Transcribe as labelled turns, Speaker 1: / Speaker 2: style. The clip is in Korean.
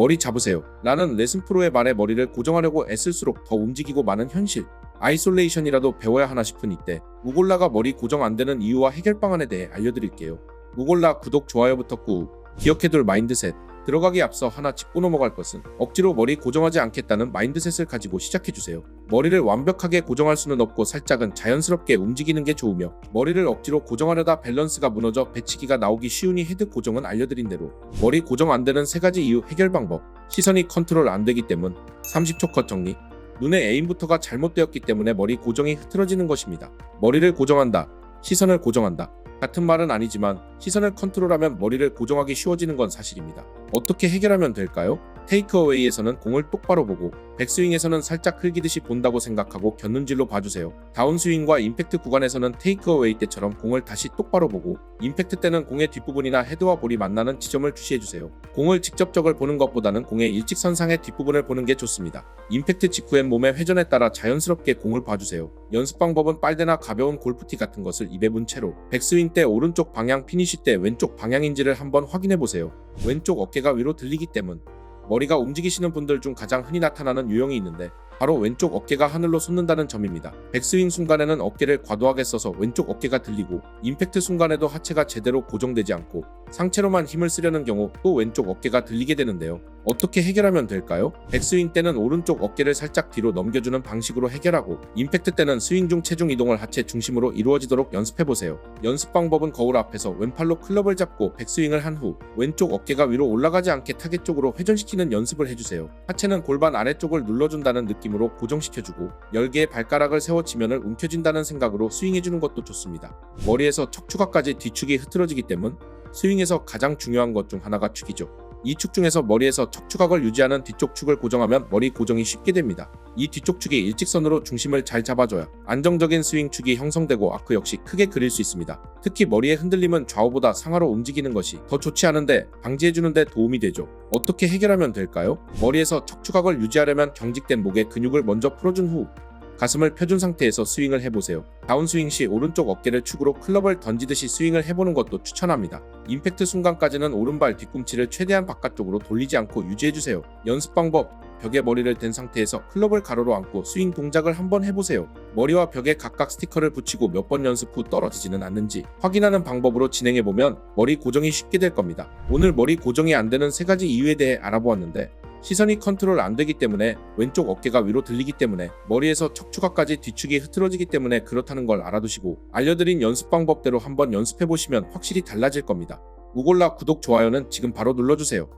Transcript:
Speaker 1: 머리 잡으세요. 라는 레슨 프로의 말에 머리를 고정하려고 애쓸수록 더 움직이고 마는 현실. 아이솔레이션이라도 배워야 하나 싶은 이때 우골라가 머리 고정 안 되는 이유와 해결 방안에 대해 알려드릴게요. 우골라 구독 좋아요부터 꾹 기억해둘 마인드셋 들어가기 앞서 하나 짚고 넘어갈 것은 억지로 머리 고정하지 않겠다는 마인드셋을 가지고 시작해주세요. 머리를 완벽하게 고정할 수는 없고 살짝은 자연스럽게 움직이는 게 좋으며 머리를 억지로 고정하려다 밸런스가 무너져 배치기가 나오기 쉬우니 헤드 고정은 알려드린 대로 머리 고정 안 되는 세 가지 이유 해결 방법 시선이 컨트롤 안 되기 때문 30초 컷 정리 눈의 에임부터가 잘못되었기 때문에 머리 고정이 흐트러지는 것입니다. 머리를 고정한다. 시선을 고정한다. 같은 말은 아니지만 시선을 컨트롤하면 머리를 고정하기 쉬워지는 건 사실입니다. 어떻게 해결하면 될까요? 테이크어웨이에서는 공을 똑바로 보고 백스윙에서는 살짝 흘기듯이 본다고 생각하고 곁눈질로 봐주세요. 다운스윙과 임팩트 구간에서는 테이크어웨이 때처럼 공을 다시 똑바로 보고 임팩트 때는 공의 뒷부분이나 헤드와 볼이 만나는 지점을 주시해주세요. 공을 직접적을 보는 것보다는 공의 일직선상의 뒷부분을 보는 게 좋습니다. 임팩트 직후엔 몸의 회전에 따라 자연스럽게 공을 봐주세요. 연습 방법은 빨대나 가벼운 골프티 같은 것을 입에 문 채로 백스윙 때 오른쪽 방향 피니시 때 왼쪽 방향인지를 한번 확인해 보세요. 왼쪽 어깨가 위로 들리기 때문 머리가 움직이시는 분들 중 가장 흔히 나타나는 유형이 있는데 바로 왼쪽 어깨가 하늘로 솟는다는 점입니다. 백스윙 순간에는 어깨를 과도하게 써서 왼쪽 어깨가 들리고 임팩트 순간에도 하체가 제대로 고정되지 않고 상체로만 힘을 쓰려는 경우 또 왼쪽 어깨가 들리게 되는데요. 어떻게 해결하면 될까요? 백스윙 때는 오른쪽 어깨를 살짝 뒤로 넘겨주는 방식으로 해결하고 임팩트 때는 스윙 중 체중 이동을 하체 중심으로 이루어지도록 연습해보세요. 연습 방법은 거울 앞에서 왼팔로 클럽을 잡고 백스윙을 한 후 왼쪽 어깨가 위로 올라가지 않게 타겟 쪽으로 회전시키는 연습을 해주세요. 하체는 골반 아래쪽을 눌러준다는 느낌으로 고정시켜주고 10개의 발가락을 세워 지면을 움켜쥔다는 생각으로 스윙해주는 것도 좋습니다. 머리에서 척추각까지 뒤축이 흐트러지기 때문 스윙에서 가장 중요한 것 중 하나가 축이죠. 이 축 중에서 머리에서 척추각을 유지하는 뒤쪽 축을 고정하면 머리 고정이 쉽게 됩니다. 이 뒤쪽 축이 일직선으로 중심을 잘 잡아줘야 안정적인 스윙 축이 형성되고 아크 역시 크게 그릴 수 있습니다. 특히 머리의 흔들림은 좌우보다 상하로 움직이는 것이 더 좋지 않은데 방지해주는 데 도움이 되죠. 어떻게 해결하면 될까요? 머리에서 척추각을 유지하려면 경직된 목의 근육을 먼저 풀어준 후 가슴을 펴준 상태에서 스윙을 해보세요. 다운스윙 시 오른쪽 어깨를 축으로 클럽을 던지듯이 스윙을 해보는 것도 추천합니다. 임팩트 순간까지는 오른발 뒤꿈치를 최대한 바깥쪽으로 돌리지 않고 유지해주세요. 연습 방법 벽에 머리를 댄 상태에서 클럽을 가로로 안고 스윙 동작을 한번 해보세요. 머리와 벽에 각각 스티커를 붙이고 몇 번 연습 후 떨어지지는 않는지 확인하는 방법으로 진행해보면 머리 고정이 쉽게 될 겁니다. 오늘 머리 고정이 안 되는 세 가지 이유에 대해 알아보았는데 시선이 컨트롤 안 되기 때문에 왼쪽 어깨가 위로 들리기 때문에 머리에서 척추각까지 뒤축이 흐트러지기 때문에 그렇다는 걸 알아두시고 알려드린 연습 방법대로 한번 연습해 보시면 확실히 달라질 겁니다. 우골라 구독 좋아요는 지금 바로 눌러주세요.